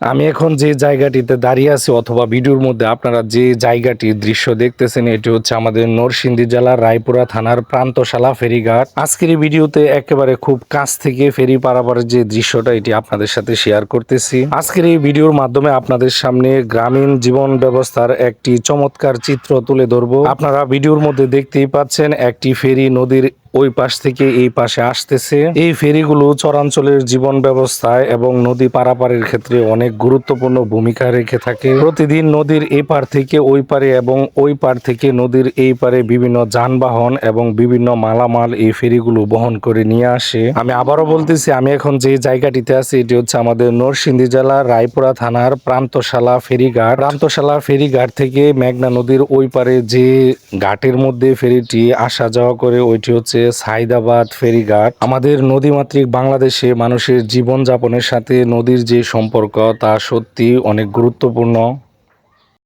আমি এখন যে জায়গাটিতে দাঁড়িয়ে আছি অথবা ভিডিওর মধ্যে আপনারা যে জায়গাটির দৃশ্য দেখতেছেন, এটি হচ্ছে আমাদের নরসিংদী জেলার রায়পুরা থানার প্রান্তশালা ফেরিঘাট। আজকের ভিডিওতে একেবারে খুব কাছ থেকে ফেরি পারাপারের যে দৃশ্যটা, এটি আপনাদের সাথে শেয়ার করতেছি। আজকের এই ভিডিওর মাধ্যমে আপনাদের সামনে গ্রামীণ জীবন ব্যবস্থার একটি চমৎকার চিত্র তুলে ধরবো। আপনারা ভিডিওর মধ্যে দেখতেই পাচ্ছেন, একটি ফেরি নদীর ওই পাশ থেকে এই পাশে আসতেছে। এই ফেরিগুলো চরাঞ্চলের জীবন ব্যবস্থায় এবং নদী পারাপারের ক্ষেত্রে অনেক গুরুত্বপূর্ণ ভূমিকা রেখে থাকে। প্রতিদিন নদীর এই পার থেকে ওই পারে এবং ওই পার থেকে নদীর এই পারে বিভিন্ন যানবাহন এবং বিভিন্ন মালামাল এই ফেরিগুলো বহন করে নিয়ে আসে। আমি আবারও বলতেছি, আমি এখন যে জায়গাটিতে আছি, এটি হচ্ছে আমাদের নরসিংদী জেলার রায়পুরা থানার প্রান্তশালা ফেরিঘাট। প্রান্তশালা ফেরিঘাট থেকে মেঘনা নদীর ওই পারে যে ঘাটের মধ্যে ফেরিটি আসা যাওয়া করে, ওইটি হচ্ছে সাইদাবাদ ফেরিঘাট। আমাদের নদীমাতৃক বাংলাদেশে মানুষের জীবনযাপনের সাথে নদীর যে সম্পর্ক, তা সত্যি অনেক গুরুত্বপূর্ণ।